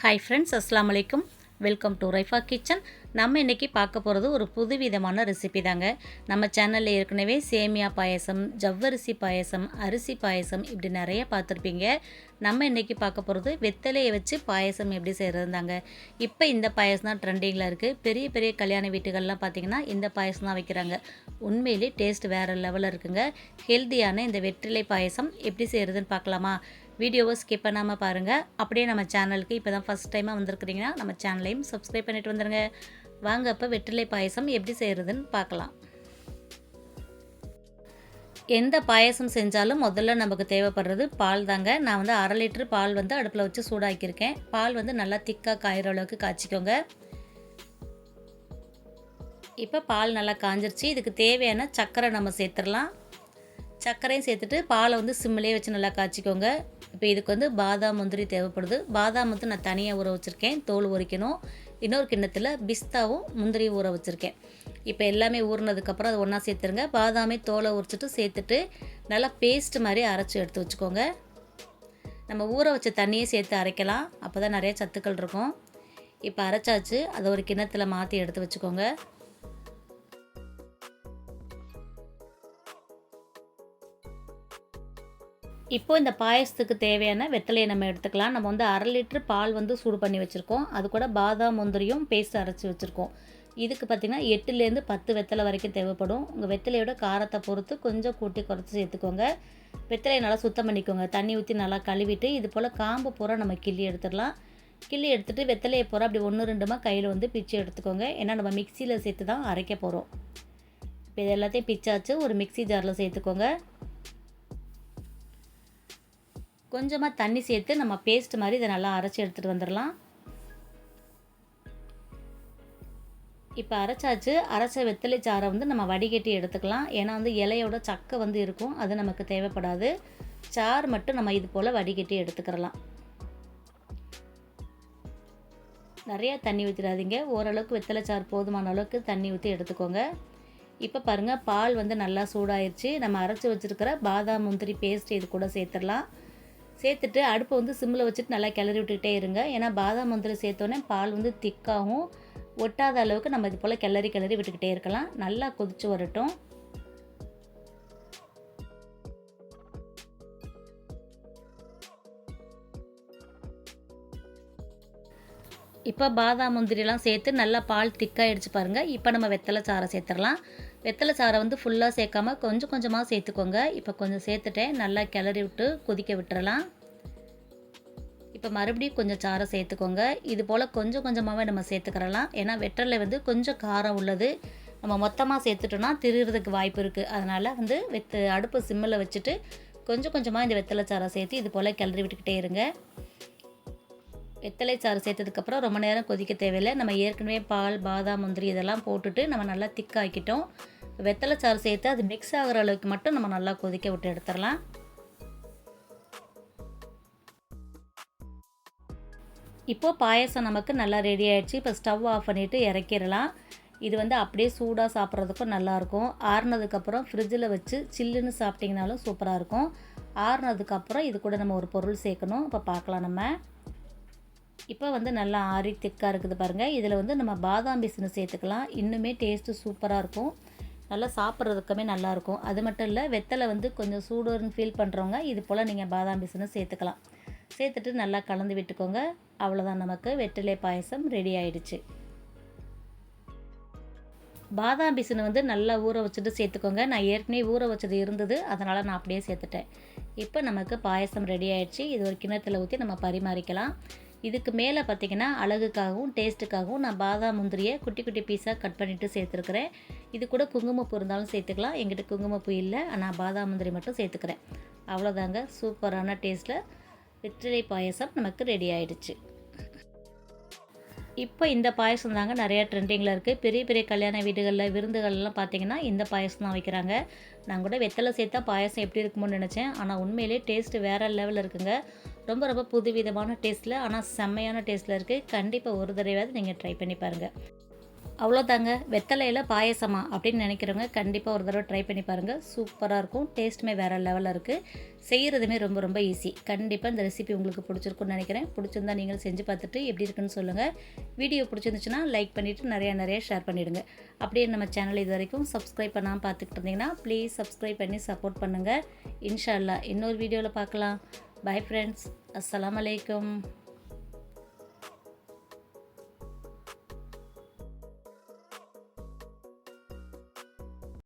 Hi friends அஸ்லாம் வலைக்கும் welcome to Raifa kitchen நம்ம இன்றைக்கி பார்க்க போகிறது ஒரு புதுவிதமான ரெசிபி தாங்க. நம்ம சேனலில் ஏற்கனவே சேமியா பாயசம் ஜவ்வரிசி பாயசம் அரிசி பாயசம் இப்படி நிறைய பார்த்துருப்பீங்க. நம்ம இன்றைக்கி பார்க்க போகிறது வெத்தலையை வச்சு பாயசம் எப்படி செய்கிறது தாங்க. இப்போ இந்த பாயசம் தான் ட்ரெண்டிங்கில் இருக்குது பெரிய பெரிய கல்யாண வீட்டுகள்லாம் பார்த்திங்கன்னா இந்த பாயசம் தான் வைக்கிறாங்க. உண்மையிலே டேஸ்ட் வேறு லெவலில் இருக்குங்க. ஹெல்த்தியான இந்த வெற்றிலை பாயசம் எப்படி செய்கிறதுன்னு பார்க்கலாமா? வீடியோவை ஸ்கிப் பண்ணாமல் பாருங்கள் அப்படியே நம்ம சேனலுக்கு இப்போ தான் ஃபஸ்ட் டைமாக வந்திருக்கிறீங்கன்னா நம்ம சேனலையும் சப்ஸ்கிரைப் பண்ணிட்டு வந்துடுங்க வாங்க அப்போ வெற்றிலை பாயசம் எப்படி செய்கிறதுன்னு பார்க்கலாம். எந்த பாயசம் செஞ்சாலும் முதல்ல நமக்கு தேவைப்படுறது பால் தாங்க. நான் வந்து அரை லிட்டரு பால் வந்து அடுப்பில் வச்சு சூடாக்கியிருக்கேன். பால் வந்து நல்லா திக்காக காயிற அளவுக்கு காய்ச்சிக்கோங்க. இப்போ பால் நல்லா காஞ்சிருச்சு. இதுக்கு தேவையான சர்க்கரை நம்ம சேர்த்துடலாம். சர்க்கரையும் சேர்த்துட்டு பாலை வந்து சிம்மிலே வச்சு நல்லா காய்ச்சிக்கோங்க. இப்போ இதுக்கு வந்து பாதாம் முந்திரி தேவைப்படுது. பாதாம் வந்து நான் தனியாக ஊற வச்சுருக்கேன். தோல் உரிக்கணும். இன்னொரு கிண்ணத்தில் பிஸ்தாவும் முந்திரியும் ஊற வச்சுருக்கேன். இப்போ எல்லாமே ஊறினதுக்கப்புறம் அதை ஒன்றா சேர்த்துருங்க. பாதாமே தோலை உரிச்சிட்டு சேர்த்துட்டு நல்லா பேஸ்ட் மாதிரி அரைச்சி எடுத்து வச்சுக்கோங்க. நம்ம ஊற வச்ச தண்ணியை சேர்த்து அரைக்கலாம். அப்போ தான் நிறைய சத்துக்கள் இருக்கும். இப்போ அரைச்சாச்சு. அதை ஒரு கிண்ணத்தில் மாற்றி எடுத்து வச்சுக்கோங்க. இப்போ இந்த பாயசத்துக்கு தேவையான வெத்தலையை நம்ம எடுத்துக்கலாம். நம்ம வந்து அரை லிட்டர் பால் வந்து சூடு பண்ணி வச்சுருக்கோம். அது கூட பாதாம் முந்திரியும் பேஸ்ட் அரைச்சி வச்சுருக்கோம். இதுக்கு பார்த்திங்கன்னா எட்டுலேருந்து பத்து வெத்தலை வரைக்கும் தேவைப்படும். உங்கள் வெத்தலையோட காரத்தை பொறுத்து கொஞ்சம் கூட்டி குறைச்சி சேர்த்துக்கோங்க. வெத்தலையை நல்லா சுத்தம் பண்ணிக்கோங்க. தண்ணி ஊற்றி நல்லா கழுவிட்டு இது போல் காம்பு பூரா நம்ம கிள்ளி எடுத்துடலாம். கிள்ளி எடுத்துகிட்டு வெத்தலையை பூரா அப்படி ஒன்று ரெண்டுமா கையில் வந்து பிச்சு எடுத்துக்கோங்க. ஏன்னா நம்ம மிக்சியில் சேர்த்து தான் அரைக்க போகிறோம் இப்போ இது எல்லாத்தையும் பிச்சாச்சு. ஒரு மிக்சி ஜாரில் சேர்த்துக்கோங்க. கொஞ்சமாக தண்ணி சேர்த்து நம்ம பேஸ்ட் மாதிரி இதை நல்லா அரைச்சி எடுத்துகிட்டு வந்துடலாம். இப்போ அரைச்சாச்சு. அரைச்ச வெத்தலை சாறை வந்து நம்ம வடிகட்டி எடுத்துக்கலாம். ஏன்னா வந்து இலையோட சக்கை வந்து இருக்கும். அது நமக்கு தேவைப்படாது. சாறு மட்டும் நம்ம இது போல் வடிகட்டி எடுத்துக்கிறலாம். நிறையா தண்ணி ஊற்றிடாதீங்க ஓரளவுக்கு வெத்தலை சாறு போதுமான அளவுக்கு தண்ணி ஊற்றி எடுத்துக்கோங்க. இப்போ பாருங்கள் பால் வந்து நல்லா சூடாயிருச்சு. நம்ம அரைச்சி வச்சுருக்கிற பாதாம் முந்திரி பேஸ்ட் இது கூட சேர்த்துடலாம். சேர்த்துட்டு அடுப்பை வந்து சிம்மில் வச்சுட்டு நல்லா கிளறி விட்டுக்கிட்டே இருங்க. ஏன்னா பாதாம் முந்திரி சேர்த்தோன்னே பால் வந்து திக்காகவும் ஒட்டாத அளவுக்கு நம்ம இது போல் கிளறி கிளறி விட்டுக்கிட்டே இருக்கலாம். நல்லா கொதிச்சு வரட்டும். இப்போ பாதாம் முந்திரிலாம் சேர்த்து நல்லா பால் திக்காகிடுச்சு பாருங்கள் இப்போ நம்ம வெத்தலை சாறை சேர்த்துடலாம். வெத்தலை சாறை வந்து ஃபுல்லாக சேர்க்காம கொஞ்சம் கொஞ்சமாக சேர்த்துக்கோங்க. இப்போ கொஞ்சம் சேர்த்துட்டேன். நல்லா கிளறி விட்டு கொதிக்க விட்டுறலாம். இப்போ மறுபடியும் கொஞ்சம் சாரை சேர்த்துக்கோங்க. இது போல் கொஞ்சம் கொஞ்சமாகவே நம்ம சேர்த்துக்கிறலாம். ஏன்னா வெற்றலை வந்து கொஞ்சம் காரம் உள்ளது. நம்ம மொத்தமாக சேர்த்துட்டோன்னா திரிகிறதுக்கு வாய்ப்பு இருக்குது அதனால் வந்து வெத்து அடுப்பு சிம்மில் வச்சுட்டு கொஞ்சம் கொஞ்சமாக இந்த வெத்தலை சாரை சேர்த்து இது போல் கிளறி விட்டுக்கிட்டே இருங்க. வெத்தலை சாறு சேர்த்ததுக்கப்புறம் ரொம்ப நேரம் கொதிக்க தேவையில்லை. நம்ம ஏற்கனவே பால் பாதாம் முந்திரி இதெல்லாம் போட்டுட்டு நம்ம நல்லா திக்காக்கிட்டோம் வெத்தலை சாறு சேர்த்து அது மிக்ஸ் ஆகிற அளவுக்கு மட்டும் நம்ம நல்லா கொதிக்க விட்டு எடுத்துடலாம். இப்போது பாயசம் நமக்கு நல்லா ரெடி ஆகிடுச்சு இப்போ ஸ்டவ் ஆஃப் பண்ணிவிட்டு இறக்கிடலாம். இது வந்து அப்படியே சூடாக சாப்பிட்றதுக்கும் நல்லாயிருக்கும் ஆறுனதுக்கப்புறம் ஃப்ரிட்ஜில் வச்சு சில்லுன்னு சாப்பிட்டிங்கனாலும் சூப்பராக இருக்கும். ஆறுனதுக்கப்புறம் இது கூட நம்ம ஒரு பொருள் சேர்க்கணும். இப்போ பார்க்கலாம் நம்ம. இப்போ வந்து நல்லா ஆறி திக்காக இருக்குது பாருங்கள் இதில் வந்து நம்ம பாதாம் பிசுன்னு சேர்த்துக்கலாம். இன்னுமே டேஸ்ட்டு சூப்பராக இருக்கும். நல்லா சாப்பிட்றதுக்குமே நல்லாயிருக்கும் அது மட்டும் இல்லை வெத்தலை வந்து கொஞ்சம் சூடுன்னு ஃபீல் பண்ணுறவங்க இது போல் நீங்கள் பாதாம் பிசுன்னு சேர்த்துக்கலாம். சேர்த்துட்டு நல்லா கலந்து விட்டுக்கோங்க. அவ்வளோதான் நமக்கு. வெற்றிலை பாயசம் ரெடி ஆயிடுச்சு. பாதாம் பிசுன்னு வந்து நல்லா ஊற வச்சுட்டு சேர்த்துக்கோங்க. நான் ஏற்கனவே ஊற வச்சது இருந்தது. அதனால் நான் அப்படியே சேர்த்துட்டேன். இப்போ நமக்கு பாயசம் ரெடி ஆயிடுச்சு. இது ஒரு கிணத்துல ஊற்றி நம்ம பரிமாறிக்கலாம். இதுக்கு மேலே பார்த்திங்கன்னா அழகுக்காகவும் டேஸ்ட்டுக்காகவும் நான் பாதாம் முந்திரியை குட்டி குட்டி பீஸாக கட் பண்ணிவிட்டு சேர்த்துருக்குறேன். இது கூட குங்குமப்பூ இருந்தாலும் சேர்த்துக்கலாம். எங்கிட்ட குங்குமப்பூ இல்லை. ஆனால் பாதாம் முந்திரி மட்டும் சேர்த்துக்கிறேன். அவ்வளோதாங்க சூப்பரான டேஸ்ட்டில் வெற்றிலை பாயசம் நமக்கு ரெடி ஆயிடுச்சு. இப்போ இந்த பாயசம் தாங்க நிறையா ட்ரெண்டிங்கில் இருக்குது பெரிய பெரிய கல்யாண வீடுகளில் விருந்துகள்லாம் பார்த்தீங்கன்னா இந்த பாயசம் தான் வைக்கிறாங்க. நான் கூட வெத்தலை சேர்த்தா பாயசம் எப்படி இருக்குமோன்னு நினச்சேன். ஆனால் உண்மையிலே டேஸ்ட்டு வேறு லெவலில் இருக்குங்க. ரொம்ப ரொம்ப புதுவிதமான டேஸ்ட்டில் ஆனால் செம்மையான டேஸ்ட்டில் இருக்குது கண்டிப்பாக ஒரு தடவையாவது நீங்கள் ட்ரை பண்ணி பாருங்கள் அவ்வளோதாங்க வெத்தலையில் பாயசமா அப்படின்னு நினைக்கிறவங்க கண்டிப்பாக ஒரு தடவை ட்ரை பண்ணி பாருங்கள் சூப்பராக இருக்கும். டேஸ்ட்டுமே வேறு லெவலில் இருக்குது செய்கிறதுமே ரொம்ப ரொம்ப ஈஸி கண்டிப்பாக இந்த ரெசிபி உங்களுக்கு பிடிச்சிருக்குன்னு நினைக்கிறேன். பிடிச்சிருந்தா நீங்கள் செஞ்சு பார்த்துட்டு எப்படி இருக்குன்னு சொல்லுங்கள் வீடியோ பிடிச்சிருந்துச்சுன்னா லைக் பண்ணிவிட்டு நிறையா நிறையா ஷேர் பண்ணிவிடுங்க அப்படியே நம்ம சேனல் இது வரைக்கும் சப்ஸ்கிரைப் பண்ணாமல் பார்த்துக்கிட்டு இருந்தீங்கன்னா ப்ளீஸ் சப்ஸ்கிரைப் பண்ணி சப்போர்ட் பண்ணுங்கள் இன்ஷால்லா இன்னொரு வீடியோவில் பார்க்கலாம். பை ஃப்ரெண்ட்ஸ் அஸ்ஸலாமு அலைக்கும்